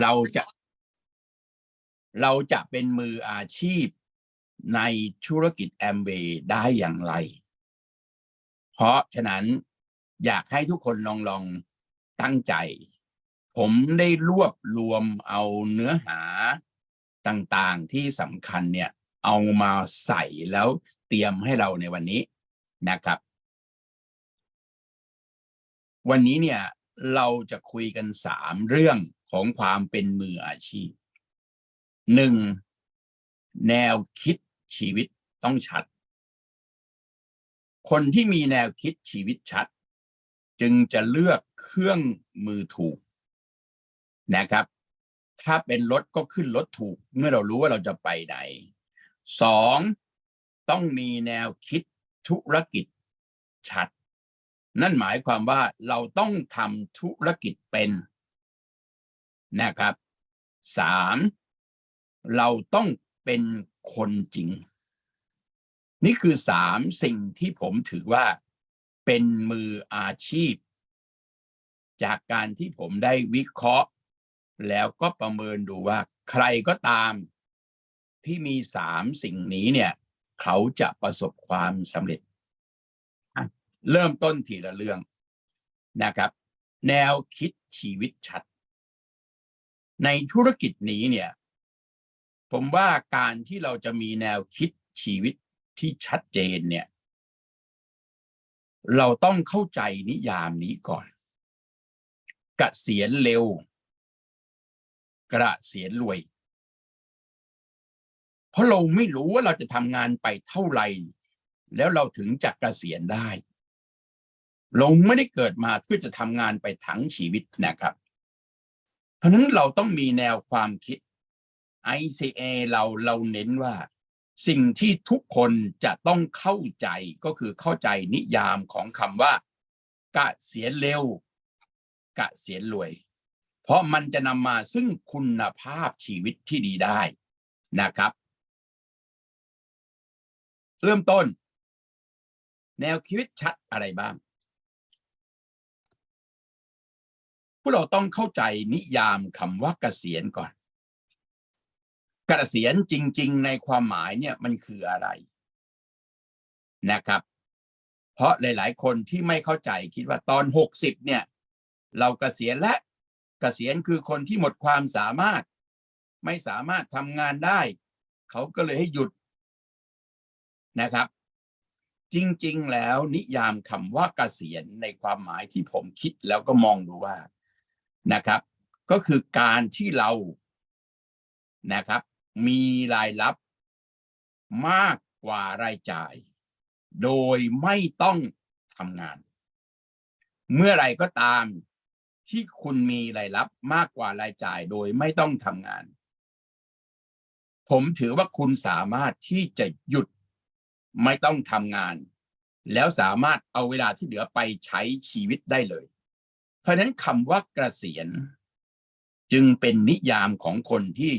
เราจะเราจะเป็นมืออาชีพในธุรกิจแอมเวย์ได้อย่างไร เพราะฉะนั้นอยากให้ทุกคนลองลองตั้งใจ ผมได้รวบรวมเอาเนื้อหาต่างๆที่สำคัญเนี่ย เอามาใส่แล้วเตรียมให้เราในวันนี้นะครับ วันนี้เนี่ยเราจะคุยกันสามเรื่อง ของความเป็นมืออาชีพหนึ่งแนวคิดชีวิตต้องชัด คนที่มีแนวคิดชีวิตชัด จึงจะเลือกเครื่องมือถูกนะครับ ถ้าเป็นรถก็ขึ้นรถถูก เมื่อเรารู้ว่าเราจะไปไหนสองต้องมีแนวคิดธุรกิจชัด นั่นหมายความว่าเราต้องทำธุรกิจเป็น นะครับสามเราต้องเป็นคนจริง นี่คือสามสิ่งที่ผมถือว่าเป็นมืออาชีพ จากการที่ผมได้วิเคราะห์ แล้วก็ประเมินดูว่าใครก็ตามที่มีสามสิ่งนี้เนี่ย เขาจะประสบความสำเร็จ เริ่มต้นทีละเรื่องนะครับ แนวคิดชีวิตชัด ในธุรกิจนี้เนี่ย ผมว่าการที่เราจะมีแนวคิดชีวิตที่ชัดเจนเนี่ย เราต้องเข้าใจนิยามนี้ก่อนกะเกษียณเร็ว กระเสียนรวย เพราะเราไม่รู้ว่าเราจะทำงานไปเท่าไหร่แล้วเราถึงจะกะเกษียณได้ เราไม่ได้เกิดมาเพื่อจะทำงานไปทั้งชีวิตนะครับ เพราะนั้นเราต้องมีแนวความคิด ICA เราเราเน้นว่า สิ่งที่ทุกคนจะต้องเข้าใจก็คือเข้าใจนิยามของคำว่ากะเสียเร็วกะเสียรวย เพราะมันจะนำมาซึ่งคุณภาพชีวิตที่ดีได้นะครับ เริ่มต้น แนวคิดชัดอะไรบ้าง พวกเราต้องเข้าใจนิยามคำว่าเกษียณก่อน เกษียณจริง ๆ ในความหมายเนี่ยมันคืออะไรนะครับ เพราะหลาย ๆ คนที่ไม่เข้าใจคิดว่าตอนหกสิบเนี่ย เราเกษียณและเกษียณคือคนที่หมดความสามารถ ไม่สามารถทำงานได้ เขาก็เลยให้หยุดนะครับ จริง ๆ แล้วนิยามคำว่าเกษียณในความหมายที่ผมคิดแล้วก็มองดูว่า นะครับ ก็คือการที่เรานะครับ มีรายรับมากกว่ารายจ่าย โดยไม่ต้องทำงาน เมื่อไรก็ตามที่คุณมีรายรับมากกว่ารายจ่ายโดยไม่ต้องทำงาน ผมถือว่าคุณสามารถที่จะหยุดไม่ต้องทำงาน แล้วสามารถเอาเวลาที่เหลือไปใช้ชีวิตได้เลย เพราะนั้นคำว่ากเกษียณจึงเป็นนิยามของคนที่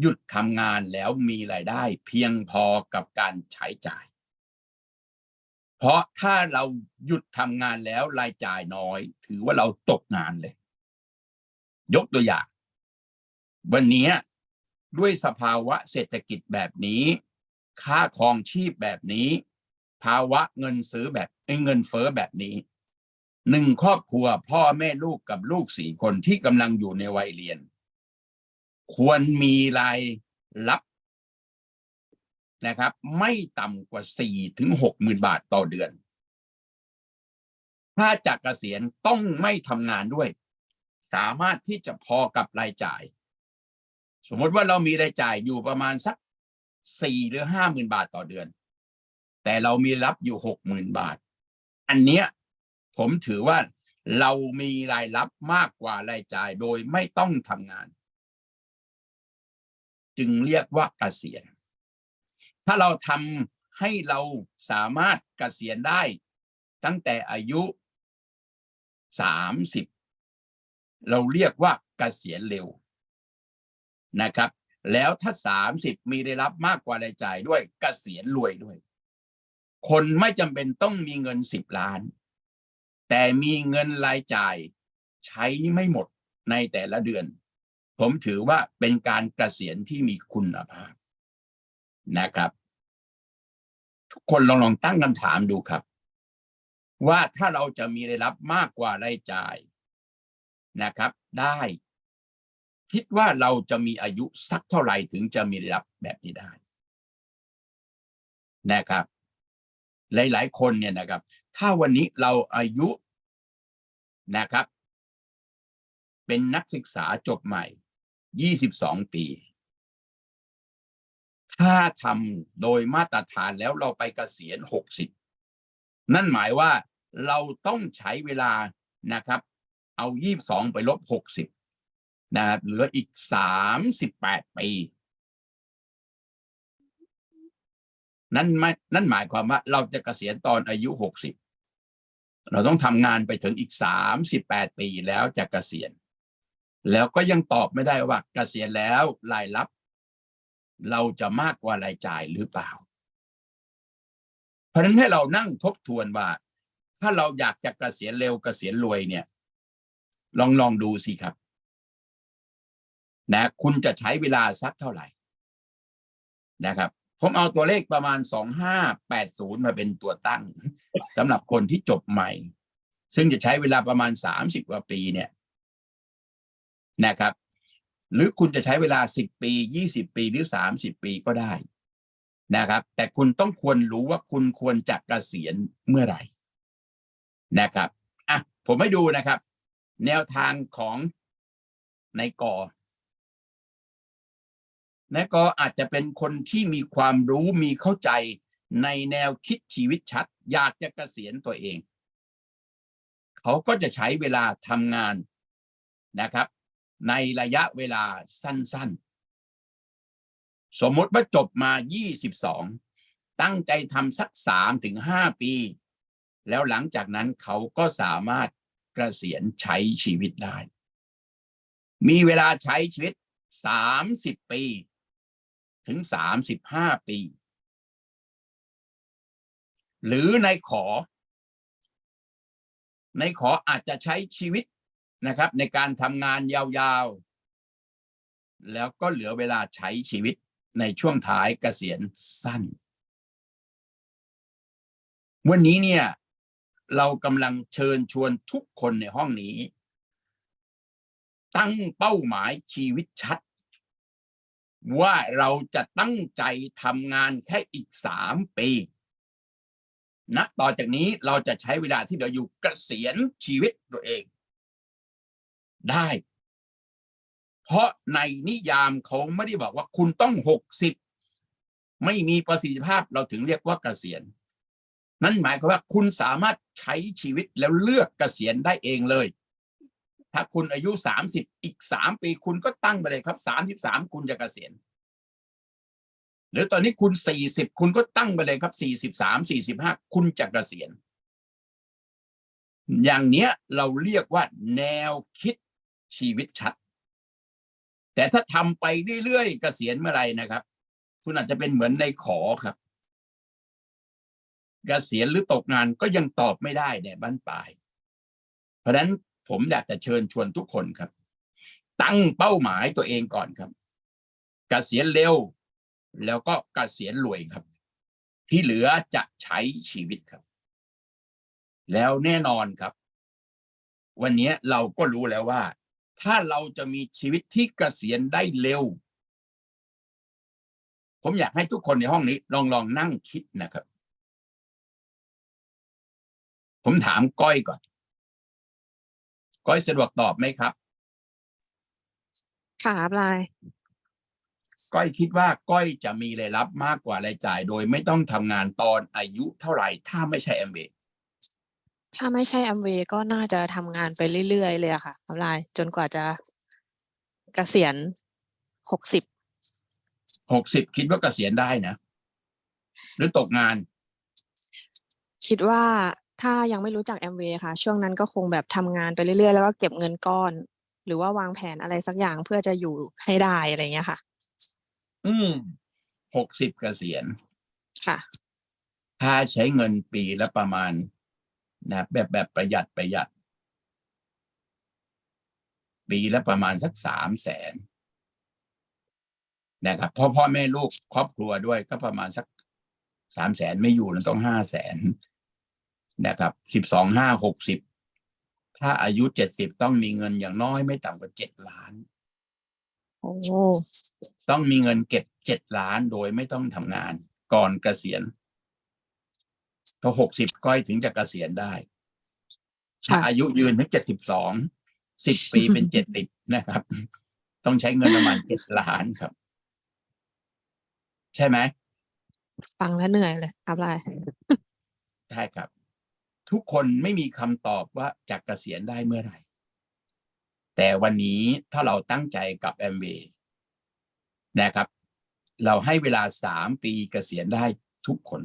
หยุดทำงานแล้วมีรายได้ เพียงพอกับการใช้จ่าย เพราะถ้าเราหยุดทำงานแล้วรายจ่ายน้อย ถือว่าเราตกงานเลย ยกตัวอย่าง วันนี้ด้วยสภาวะเศรษฐกิจแบบนี้ ค่าครองชีพแบบนี้ ภาวะเงินซื้อแบบเงินเฟ้อแบบนี้ หนึ่งครอบครัวพ่อแม่ลูกกับลูกสี่คนที่กำลังอยู่ในวัยเรียน ควรมีรายรับนะครับ ไม่ต่ำกว่าสี่ถึงหกหมื่นบาทต่อเดือน ถ้าจากเกษียณต้องไม่ทำงานด้วย สามารถที่จะพอกับรายจ่าย สมมติว่าเรามีรายจ่ายอยู่ประมาณสักสี่หรือห้าหมื่นบาทต่อเดือน แต่เรามีรับอยู่หกหมื่นบาท อันเนี้ย ผมถือว่าเรามีรายรับมากกว่ารายจ่ายโดยไม่ต้องทำงาน จึงเรียกว่าเกษียณ ถ้าเราทำให้เราสามารถเกษียณได้ ตั้งแต่อายุสามสิบเราเรียกว่าเกษียณเร็วนะครับ แล้วถ้าสามสิบมีได้รับมากกว่ารายจ่ายด้วยเกษียณรวยด้วย คนไม่จำเป็นต้องมีเงินสิบล้าน แต่มีเงินรายจ่ายใช้ไม่หมดในแต่ละเดือน ผมถือว่าเป็นการเกษียณที่มีคุณภาพนะครับ ทุกคนลองลองตั้งคำถามดูครับ ว่าถ้าเราจะมีรายรับมากกว่ารายจ่ายนะครับ ได้ คิดว่าเราจะมีอายุสักเท่าไหร่ถึงจะมีรายรับแบบนี้ได้นะครับ หลาย ๆ คนเนี่ยนะครับ ถ้าวันนี้เราอายุนะครับ เป็นนักศึกษาจบใหม่ 22 ปี ถ้าทำโดยมาตรฐานแล้วเราไปเกษียณ 60 นั่นหมายว่าเราต้องใช้เวลานะครับ เอา 22 ไปลบ 60 นะครับเหลืออีก 38 ปีนั่นไม่นั่นหมายความว่าเราจะเกษียณตอนอายุ 60 เราต้องทำงานไปถึงอีก38ปีแล้วจะเกษียณ แล้วก็ยังตอบไม่ได้ว่าเกษียณแล้วรายรับ เราจะมากกว่ารายจ่ายหรือเปล่า เพราะฉะนั้นให้เรานั่งทบทวนว่า ถ้าเราอยากจะเกษียณเร็วเกษียณรวยเนี่ย ลองลองดูสิครับ นะ คุณจะใช้เวลาสักเท่าไหร่นะครับ ผมเอาตัวเลขประมาณสองห้าแปดศูนย์มาเป็นตัวตั้งสำหรับคนที่จบใหม่ ซึ่งจะใช้เวลาประมาณสามสิบกว่าปีเนี่ยนะครับ หรือคุณจะใช้เวลาสิบปียี่สิบปีหรือสามสิบปีก็ได้นะครับ แต่คุณต้องควรรู้ว่าคุณควรจะเกษียณเมื่อไหร่นะครับอะผมให้ดูนะครับ แนวทางของในกอ นายกอาจจะเป็นคนที่มีความรู้มีเข้าใจในแนวคิดชีวิตชัด อยากจะเกษียณตัวเอง เขาก็จะใช้เวลาทำงานนะครับ ในระยะเวลาสั้นๆ สมมติว่าจบมา 22 ตั้งใจทำสัก3ถึง5ปี แล้วหลังจากนั้นเขาก็สามารถเกษียณใช้ชีวิตได้ มีเวลาใช้ชีวิต 30 ปี ถึง35ปี หรือในขอ ในขออาจจะใช้ชีวิตนะครับ ในการทำงานยาวๆ แล้วก็เหลือเวลาใช้ชีวิตในช่วงท้ายเกษียณสั้น วันนี้เนี่ย เรากำลังเชิญชวนทุกคนในห้องนี้ ตั้งเป้าหมายชีวิตชัด ว่าเราจะตั้งใจทำงานแค่อีกสามปีนับต่อจากนี้เราจะใช้เวลาที่เราอยู่เกษียณชีวิตตัวเอง ได้ เพราะในนิยามเขาไม่ได้บอกว่าคุณต้องหกสิบไม่มีประสิทธิภาพเราถึงเรียกว่าเกษียณ นั่นหมายความว่าคุณสามารถใช้ชีวิตแล้วเลือกเกษียณได้เองเลย ถ้าคุณอายุสามสิบอีกสามปีคุณก็ตั้งไปเลยครับสามสิบสามคุณจะเกษียณหรือตอนนี้คุณสี่สิบคุณก็ตั้งไปเลยครับสี่สิบสามสี่สิบห้าคุณจะเกษียณอย่างเนี้ยเราเรียกว่าแนวคิดชีวิตชัด แต่ถ้าทำไปเรื่อยๆเกษียณเมื่อไหร่นะครับ คุณอาจจะเป็นเหมือนในขอครับเกษียณหรือตกงานก็ยังตอบไม่ได้ในบ้านปลาย เพราะนั้น ผมอยากจะเชิญชวนทุกคนครับ ตั้งเป้าหมายตัวเองก่อนครับเกษียณเร็ว แล้วก็เกษียณรวยครับ ที่เหลือจะใช้ชีวิตครับ แล้วแน่นอนครับ วันนี้เราก็รู้แล้วว่า ถ้าเราจะมีชีวิตที่เกษียณได้เร็ว ผมอยากให้ทุกคนในห้องนี้ ลองลองนั่งคิดนะครับ ผมถามก้อยก่อน ก้อยสะดวกตอบไหมครับ ค่ะปลายก้อยคิดว่าก้อยจะมีรายรับมากกว่ารายจ่าย โดยไม่ต้องทำงานตอนอายุเท่าไหร่ ถ้าไม่ใช่แอมเบถ้าไม่ใช่แอมเวก็น่าจะทำงานไปเรื่อยๆเลยอะค่ะปลายจนกว่าจะเกษียณหกสิบหกสิบคิดว่าเกษียณได้นะ หรือตกงาน คิดว่า ถ้ายังไม่รู้จักแอมเวค่ะ ช่วงนั้นก็คงแบบทำงานไปเรื่อยๆ แล้วก็เก็บเงินก้อน หรือว่าวางแผนอะไรสักอย่างเพื่อจะอยู่ให้ได้อะไรเงี้ยค่ะ อืมหกสิบเกษียณค่ะ ถ้าใช้เงินปีละประมาณนะแบบแบบประหยัดประหยัด ปีละประมาณสักสามแสนนะครับพ่อพ่อแม่ลูกครอบครัวด้วยก็ประมาณสักสามแสนไม่อยู่นะต้องห้าแสน นะครับสิบสองห้าหกสิบถ้าอายุเจ็ดสิบต้องมีเงินอย่างน้อยไม่ต่ำกว่าเจ็ดล้านโอ้ต้องมีเงินเก็บเจ็ดล้านโดยไม่ต้องทำงาน ก่อนเกษียณพอหกสิบก้อยถึงจะเกษียณได้ ถ้าค่ะอายุยืนถึงเจ็ดสิบสองสิบปีเป็นเจ็ดสิบนะครับ ต้องใช้เงินประมาณเจ็ดล้านครับ ใช่ไหมฟังแล้วเหนื่อยเลยครับไรใช่ครับ ทุกคนไม่มีคำตอบว่าจะเกษียณได้เมื่อไหร่ แต่วันนี้ถ้าเราตั้งใจกับแอมเวนะครับ เราให้เวลาสามปีเกษียณได้ทุกคน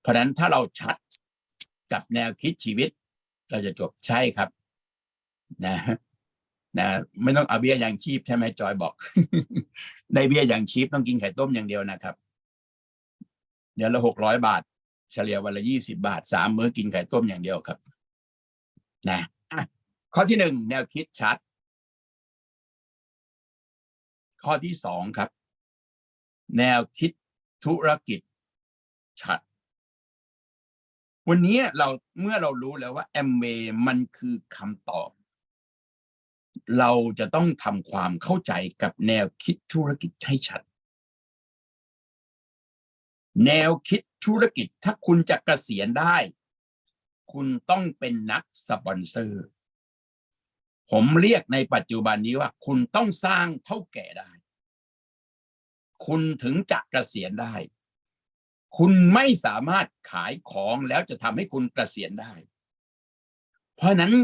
เพราะฉะนั้นถ้าเราชัดกับแนวคิดชีวิต เราจะจบใช่ครับ นะนะไม่ต้องเอาเบี้ยยังชีพใช่ไหมจอยบอก ได้เบี้ยยังชีพต้องกินไข่ต้มอย่างเดียวนะครับ เดือนละหกร้อยบาท เฉลี่ยวันละยี่สิบาทสามมื้อกินไข่ต้มอย่างเดียวครับนะอะข้อที่หนึ่งแนวคิดชัด ข้อที่สองครับ แนวคิดธุรกิจชัด วันนี้เราเมื่อเรารู้แล้วว่าแอมเ y มันคือคำตอบ เราจะต้องทำความเข้าใจกับแนวคิดธุรกิจให้ชัด แนวคิด ธุรกิจถ้าคุณจะเกษียณได้ คุณต้องเป็นนักสปอนเซอร์ ผมเรียกในปัจจุบันนี้ว่า คุณต้องสร้างเท่าแก่ได้ คุณถึงจะเกษียณได้ คุณไม่สามารถขายของแล้วจะทำให้คุณเกษียณได้ เพราะฉะนั้น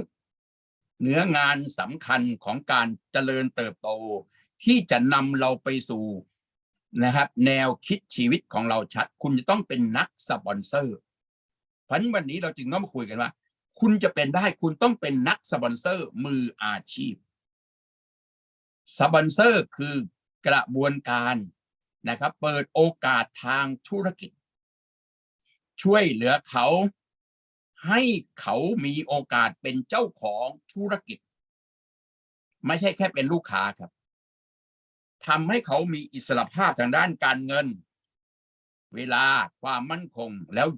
เนื้องานสำคัญของการเจริญเติบโตที่จะนำเราไปสู่ นะครับ แนวคิดชีวิตของเราชัด คุณจะต้องเป็นนักสปอนเซอร์ เพราะฉะนั้นวันนี้เราจึงต้องมาคุยกันว่า คุณจะเป็นได้คุณต้องเป็นนักสปอนเซอร์มืออาชีพสปอนเซอร์คือกระบวนการนะครับ เปิดโอกาสทางธุรกิจ ช่วยเหลือเขาให้เขามีโอกาสเป็นเจ้าของธุรกิจ ไม่ใช่แค่เป็นลูกค้าครับ ทำให้เขามีอิสระภาพทางด้านการเงิน เวลาความมั่นคงแล้ว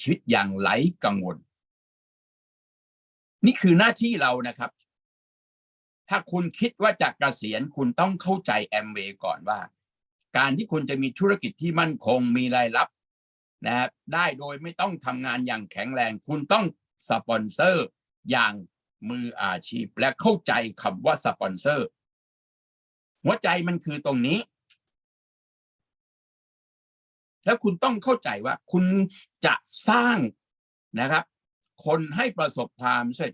ชีวิตอย่างไหลกังวล นี่คือหน้าที่เรานะครับ ถ้าคุณคิดว่าจะเกษียณคุณต้องเข้าใจแอมเวย์ก่อนว่า การที่คุณจะมีธุรกิจที่มั่นคงมีรายรับนะครับได้โดยไม่ต้องทำงานอย่างแข็งแรง คุณต้องสปอนเซอร์อย่างมืออาชีพ และเข้าใจคำว่าสปอนเซอร์ หัวใจมันคือตรงนี้ แล้วคุณต้องเข้าใจว่าคุณจะสร้างนะครับ คนให้ประสบความสำเร็จ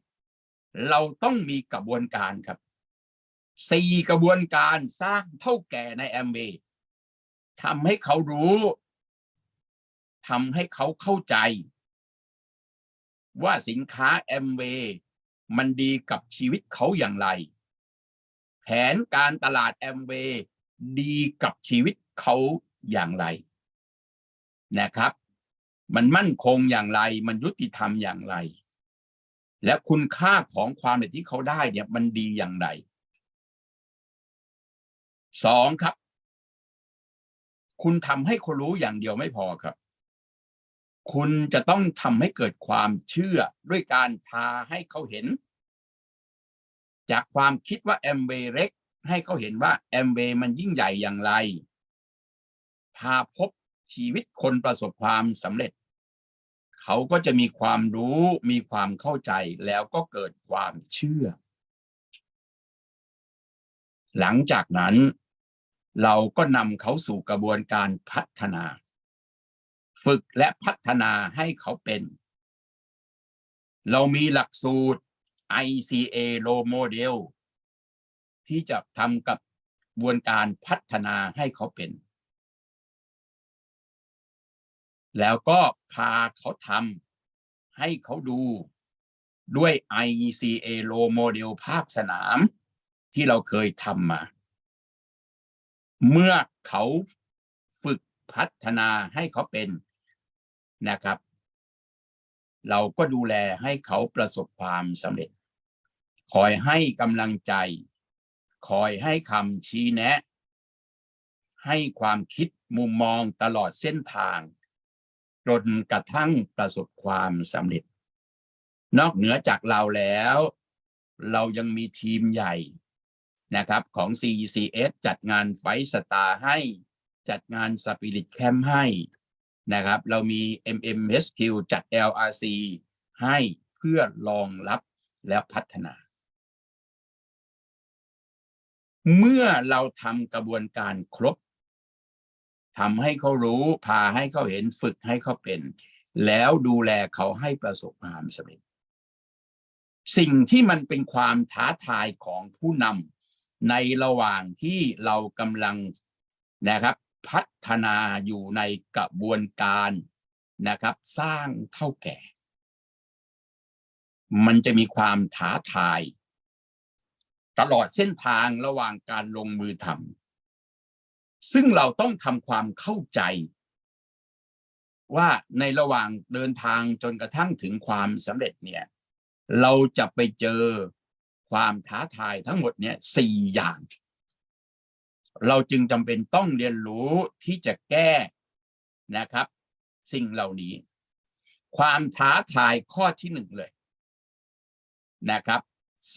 เราต้องมีกระบวนการครับสี่กระบวนการสร้างเท่าแก่ในแอมเบทำให้เขารู้ทำให้เขาเข้าใจ ว่าสินค้าแอมเวมันดีกับชีวิตเขาอย่างไร แผนการตลาดแอมเวดีกับชีวิตเขาอย่างไรนะครับ มันมั่นคงอย่างไร มันยุติธรรมอย่างไร และคุณค่าของความเป็นที่เขาได้เนี่ยมันดีอย่างไรสองครับ คุณทำให้เขารู้อย่างเดียวไม่พอครับ คุณจะต้องทำให้เกิดความเชื่อด้วยการพาให้เขาเห็น จากความคิดว่าแอมเวเล็กให้เขาเห็นว่าแอมเวมันยิ่งใหญ่อย่างไร พาพบชีวิตคนประสบความสำเร็จ เขาก็จะมีความรู้มีความเข้าใจแล้วก็เกิดความเชื่อ หลังจากนั้น เราก็นำเขาสู่กระบวนการพัฒนา ฝึกและพัฒนาให้เขาเป็น เรามีหลักสูตร ICA Low Model ที่จะทำกับบวนการพัฒนาให้เขาเป็น แล้วก็พาเขาทำให้เขาดูด้วย ICA Low Model ภาคสนามที่เราเคยทำมา เมื่อเขาฝึกพัฒนาให้เขาเป็นนะครับ เราก็ดูแลให้เขาประสบความสำเร็จ คอยให้กำลังใจ คอยให้คำชี้แนะ ให้ความคิดมุมมองตลอดเส้นทาง จนกระทั่งประสบความสำเร็จ นอกเหนือจากเราแล้ว เรายังมีทีมใหญ่นะครับของ CECS จัดงานไฟสตาร์ให้จัดงานสปิริตแคมป์ให้นะครับ เรามี MMSQ จัด LRC ให้เพื่อรองรับและพัฒนา เมื่อเราทำกระบวนการครบทำให้เขารู้พาให้เขาเห็นฝึกให้เขาเป็น แล้วดูแลเขาให้ประสบความสำเร็จ สิ่งที่มันเป็นความท้าทายของผู้นำในระหว่างที่เรากำลังนะครับ พัฒนาอยู่ในกระบวนการนะครับ สร้างเท่าแก่ มันจะมีความท้าทาย ตลอดเส้นทางระหว่างการลงมือทำซึ่งเราต้องทำความเข้าใจ ว่าในระหว่างเดินทางจนกระทั่งถึงความสำเร็จเนี่ย เราจะไปเจอความท้าทายทั้งหมดเนี่ยสี่อย่าง เราจึงจำเป็นต้องเรียนรู้ที่จะแก้นะครับ สิ่งเหล่านี้ ความท้าทายข้อที่หนึ่งเลยนะครับ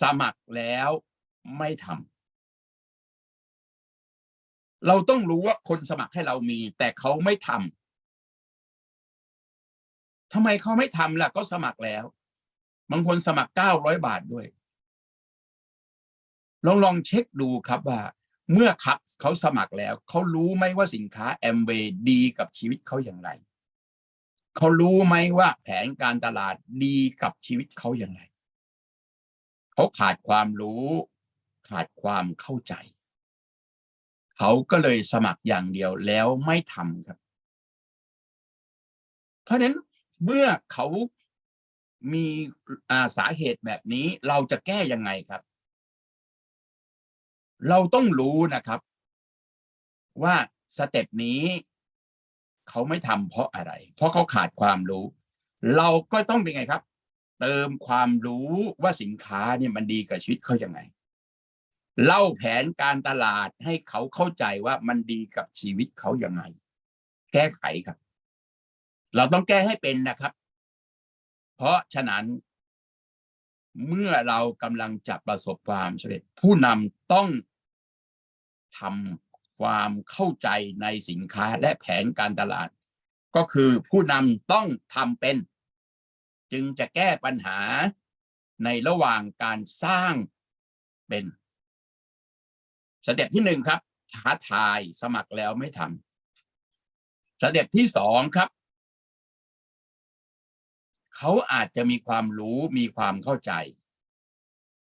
สมัครแล้ว ไม่ทำเราต้องรู้ว่าคนสมัครให้เรามี แต่เขาไม่ทำทำไมเขาไม่ทำล่ะ ก็สมัครแล้ว บางคนสมัครเก้าร้อยบาทด้วยลองลองเช็คดูครับว่า เมื่อครับเขาสมัครแล้ว เขารู้ไหมว่าสินค้าแอมเวย์ดีกับชีวิตเขาอย่างไร เขารู้ไหมว่าแผนการตลาดดีกับชีวิตเขาอย่างไร เขาขาดความรู้ ขาดความเข้าใจ เขาก็เลยสมัครอย่างเดียวแล้วไม่ทำครับ เพราะนั้นเมื่อเขามีาสาเหตุแบบนี้เราจะแก้ยังไงครับ เราต้องรู้นะครับ ว่าสเต็ปนี้ เขาไม่ทำเพราะอะไร เพราะเขาขาดความรู้ เราก็ต้องเป็นไงครับ เติมความรู้ว่าสินค้าเนี่ยมันดีกับชีวิตเขายังไง เล่าแผนการตลาดให้เขาเข้าใจว่ามันดีกับชีวิตเขาอยังไง แก้ไขครับ เราต้องแก้ให้เป็นนะครับ เพราะฉะนั้นเมื่อเรากำลังจะประสบความสำเร็จผู้นำต้องทำความเข้าใจในสินค้าและแผนการตลาด ก็คือผู้นำต้องทำเป็น จึงจะแก้ปัญหาในระหว่างการสร้างเป็น สเต็ปที่หนึ่งครับท้าทายสมัครแล้วไม่ทำสเต็ปที่สองครับ เขาอาจจะมีความรู้มีความเข้าใจ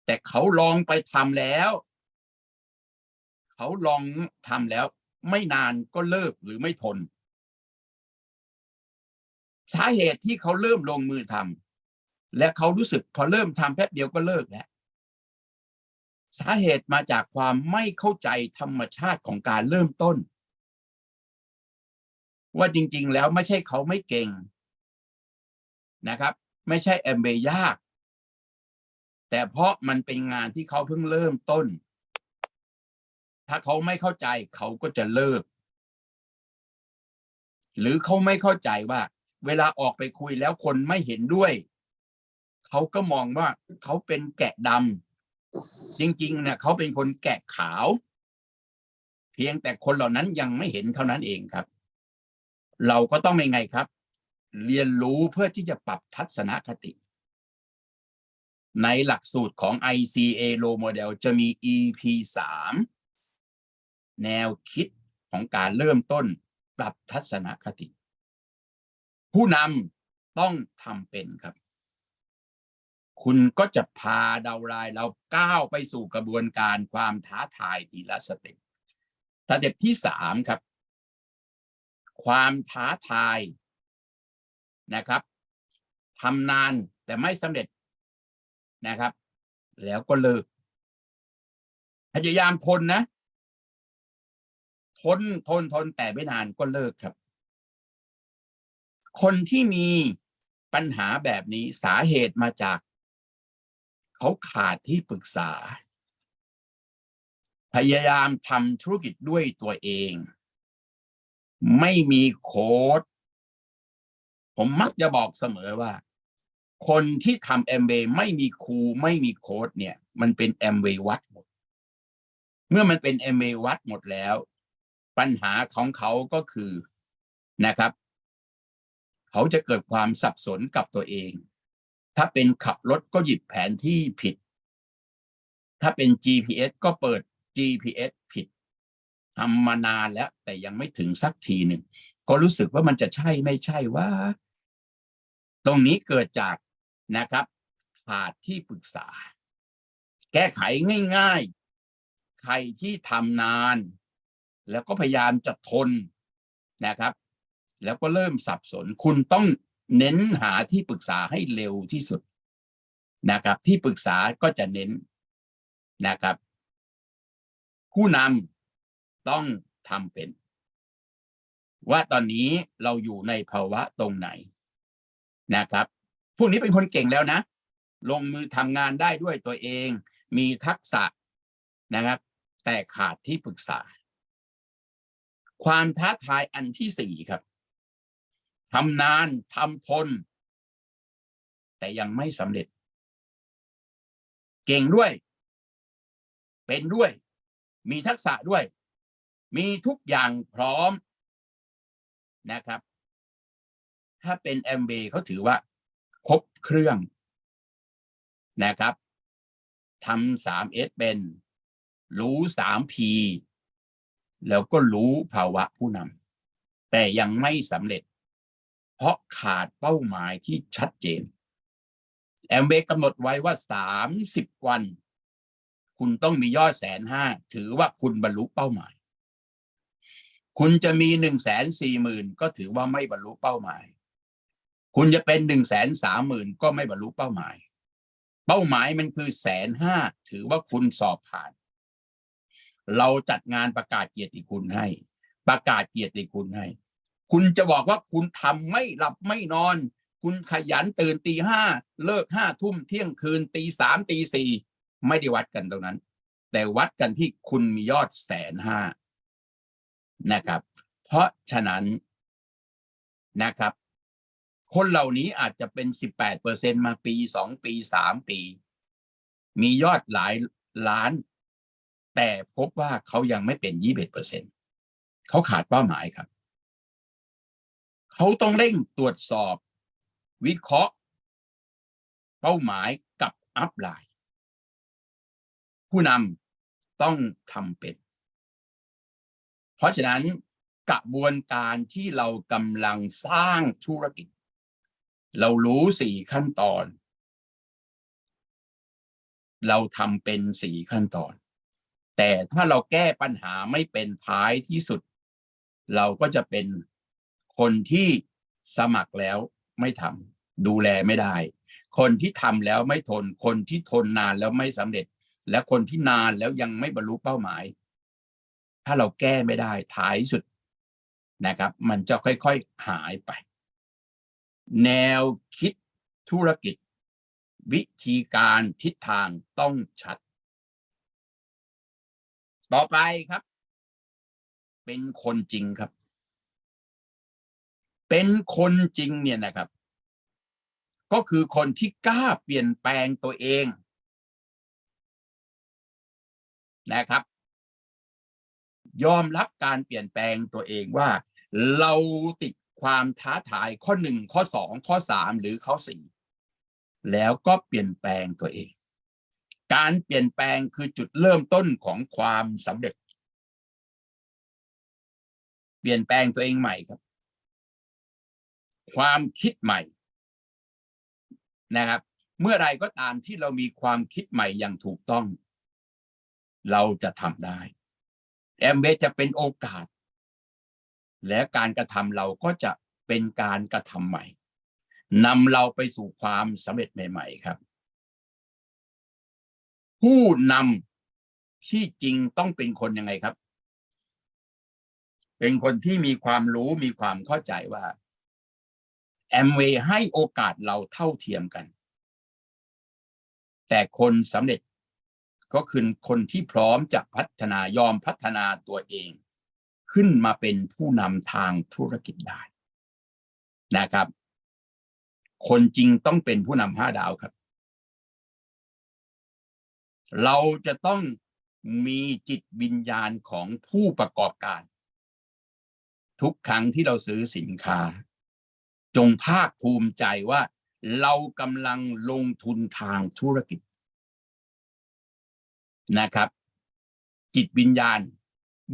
แต่เขาลองไปทำแล้ว เขาลองทำแล้ว ไม่นานก็เลิกหรือไม่ทน สาเหตุที่เขาเริ่มลงมือทำและเขารู้สึกพอเริ่มทำแป๊บเดียวก็เลิกแล้ว สาเหตุมาจากความไม่เข้าใจธรรมชาติของการเริ่มต้น ว่าจริง ๆ แล้วไม่ใช่เขาไม่เก่งนะครับ ไม่ใช่แอมเบยาก แต่เพราะมันเป็นงานที่เขาเพิ่งเริ่มต้น ถ้าเขาไม่เข้าใจเขาก็จะเลิก หรือเขาไม่เข้าใจว่า เวลาออกไปคุยแล้วคนไม่เห็นด้วย เขาก็มองว่าเขาเป็นแกะดำ จริงๆเนี่ยเขาเป็นคนแกะขาว เพียงแต่คนเหล่านั้นยังไม่เห็นเท่านั้นเองครับ เราก็ต้องเป็นไงครับ เรียนรู้เพื่อที่จะปรับทัศนคติ ในหลักสูตรของ ICA Low Model จะมี EP 3แนวคิดของการเริ่มต้นปรับทัศนคติ ผู้นำต้องทำเป็นครับ คุณก็จะพาดาวไลน์เราก้าวไปสู่กระบวนการความท้าทายทีละสเต็ปสเต็ปที่สามครับ ความท้าทายนะครับทำนานแต่ไม่สำเร็จนะครับ แล้วก็เลิกพยายามทนนะทนทนทนแต่ไม่นานก็เลิกครับ คนที่มีปัญหาแบบนี้สาเหตุมาจาก เขาขาดที่ปรึกษา พยายามทำธุรกิจด้วยตัวเอง ไม่มีโค้ดผมมักจะบอกเสมอว่า คนที่ทำแอมเบไม่มีครูไม่มีโค้ดเนี่ย มันเป็นแอมเววัดหมด เมื่อมันเป็นแอมเววัดหมดแล้ว ปัญหาของเขาก็คือนะครับ เขาจะเกิดความสับสนกับตัวเอง ถ้าเป็นขับรถก็หยิบแผนที่ผิด ถ้าเป็น GPS ก็เปิด GPS ผิดทำมานานแล้ว แต่ยังไม่ถึงสักทีหนึ่งก็รู้สึกว่ามันจะใช่ไม่ใช่ว่า ตรงนี้เกิดจากนะครับขาดที่ปรึกษา แก้ไขง่ายๆ ใครที่ทำนาน แล้วก็พยายามจะทนนะครับ แล้วก็เริ่มสับสน คุณต้อง เน้นหาที่ปรึกษาให้เร็วที่สุดนะครับ ที่ปรึกษาก็จะเน้นนะครับ ผู้นำต้องทำเป็น ว่าตอนนี้เราอยู่ในภาวะตรงไหนนะครับ พวกนี้เป็นคนเก่งแล้วนะ ลงมือทำงานได้ด้วยตัวเอง มีทักษะนะครับ แต่ขาดที่ปรึกษา ความท้าทายอันที่สี่ครับ ทำนานทำทน แต่ยังไม่สำเร็จ เก่งด้วย เป็นด้วย มีทักษะด้วย มีทุกอย่างพร้อมนะครับ ถ้าเป็นแอมเบเขาถือว่า ครบเครื่องนะครับทำสามเอสเป็น รู้สามพีแล้วก็รู้ภาวะผู้นำแต่ยังไม่สำเร็จ เพราะขาดเป้าหมายที่ชัดเจน แอมเบกำหนดไว้ว่าสามสิบวัน คุณต้องมียอดแสนห้าถือว่าคุณบรรลุเป้าหมาย คุณจะมีหนึ่งแสนสี่หมื่นก็ถือว่าไม่บรรลุเป้าหมาย คุณจะเป็นหนึ่งแสนสามหมื่นก็ไม่บรรลุเป้าหมาย เป้าหมายมันคือแสนห้าถือว่าคุณสอบผ่าน เราจัดงานประกาศเกียรติคุณให้ ประกาศเกียรติคุณให้ คุณจะบอกว่าคุณทำไม่หลับไม่นอน คุณขยันตื่นตีห้าเลิกห้าทุ่มเที่ยงคืนตีสามตีสี่ไม่ได้วัดกันตรงนั้น แต่วัดกันที่คุณมียอดแสนห้านะครับ เพราะฉะนั้นนะครับ คนเหล่านี้อาจจะเป็นสิบแปดเปอร์เซ็นมาปีสองปีสามปี มียอดหลายล้าน แต่พบว่าเขายังไม่เป็นยี่สิบเปอร์เซ็นเขาขาดเป้าหมายครับ เขาต้องเร่งตรวจสอบ วิเคราะห์ เป้าหมายกับอัพไลน์ผู้นำต้องทำเป็น เพราะฉะนั้นกระบวนการที่เรากำลังสร้างธุรกิจ เรารู้สี่ขั้นตอน เราทำเป็นสี่ขั้นตอน แต่ถ้าเราแก้ปัญหาไม่เป็นท้ายที่สุด เราก็จะเป็น คนที่สมัครแล้วไม่ทำดูแลไม่ได้ คนที่ทำแล้วไม่ทน คนที่ทนนานแล้วไม่สำเร็จ และคนที่นานแล้วยังไม่บรรลุเป้าหมาย ถ้าเราแก้ไม่ได้ท้ายสุดนะครับ มันจะค่อยๆหายไป แนวคิดธุรกิจ วิธีการทิศทางต้องชัด ต่อไปครับ เป็นคนจริงครับ เป็นคนจริงเนี่ยนะครับ ก็คือคนที่กล้าเปลี่ยนแปลงตัวเอง นะครับ ยอมรับการเปลี่ยนแปลงตัวเองว่า เราติดความท้าทายข้อหนึ่งข้อสองข้อสามหรือข้อสี่แล้วก็เปลี่ยนแปลงตัวเอง การเปลี่ยนแปลงคือจุดเริ่มต้นของความสำเร็จ เปลี่ยนแปลงตัวเองใหม่ครับ ความคิดใหม่นะครับ เมื่อไรก็ตามที่เรามีความคิดใหม่อย่างถูกต้อง เราจะทำได้แอมเบจะเป็นโอกาส และการกระทำเราก็จะเป็นการกระทำใหม่นำเราไปสู่ความสำเร็จใหม่ ๆ ครับ ผู้นำที่จริงต้องเป็นคนยังไงครับ เป็นคนที่มีความรู้มีความเข้าใจว่า แอมเวย์ให้โอกาสเราเท่าเทียมกัน แต่คนสำเร็จก็คือคนที่พร้อมจะพัฒนายอมพัฒนาตัวเอง ขึ้นมาเป็นผู้นำทางธุรกิจได้นะครับ คนจริงต้องเป็นผู้นำห้าดาวครับ เราจะต้องมีจิตวิญญาณของผู้ประกอบการ ทุกครั้งที่เราซื้อสินค้า จงภาคภูมิใจว่า เรากำลังลงทุนทางธุรกิจนะครับ จิตวิญญาณ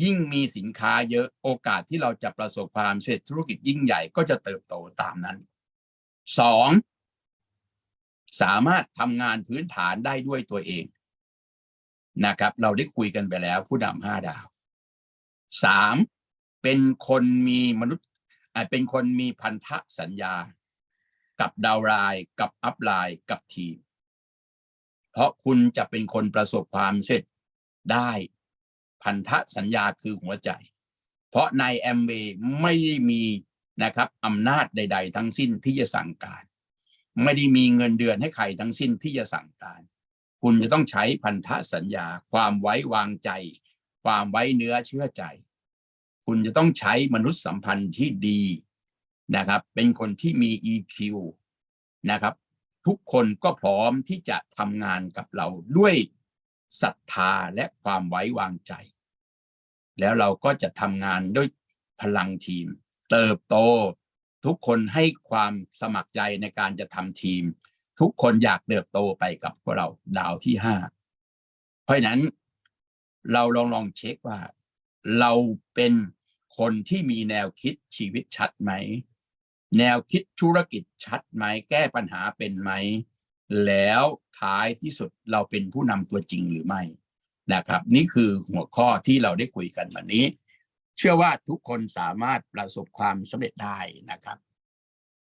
ยิ่งมีสินค้าเยอะโอกาสที่เราจะประสบความสำเร็จธุรกิจยิ่งใหญ่ก็จะเติบโตตามนั้นสองสามารถทำงานพื้นฐานได้ด้วยตัวเองนะครับ เราได้คุยกันไปแล้วผู้นำห้าดาวสามเป็นคนมีมนุษย์ เป็นคนมีพันธสัญญา กับดาวน์ไลน์กับอัพไลน์กับทีม เพราะคุณจะเป็นคนประสบความสำเร็จได้พันธสัญญาคือหัวใจ เพราะในแอมเวไม่มีนะครับอำนาจใด ๆ ทั้งสิ้นที่จะสั่งการ ไม่ได้มีเงินเดือนให้ใครทั้งสิ้นที่จะสั่งการ คุณจะต้องใช้พันธสัญญา ความไว้วางใจ ความไว้เนื้อเชื่อใจ คุณจะต้องใช้มนุษยสัมพันธ์ที่ดีนะครับ เป็นคนที่มี EQ นะครับ ทุกคนก็พร้อมที่จะทำงานกับเราด้วยศรัทธาและความไว้วางใจ แล้วเราก็จะทำงานด้วยพลังทีม เติบโต ทุกคนให้ความสมัครใจในการจะทำทีม ทุกคนอยากเติบโตไปกับพวกเราดาวที่ห้าเพราะฉะนั้นเราลองลองเช็คว่า เราเป็นคนที่มีแนวคิดชีวิตชัดไหม แนวคิดธุรกิจชัดไหม แก้ปัญหาเป็นไหม แล้วท้ายที่สุดเราเป็นผู้นำตัวจริงหรือไม่นะครับ นี่คือหัวข้อที่เราได้คุยกันวันนี้ เชื่อว่าทุกคนสามารถประสบความสำเร็จได้นะครับ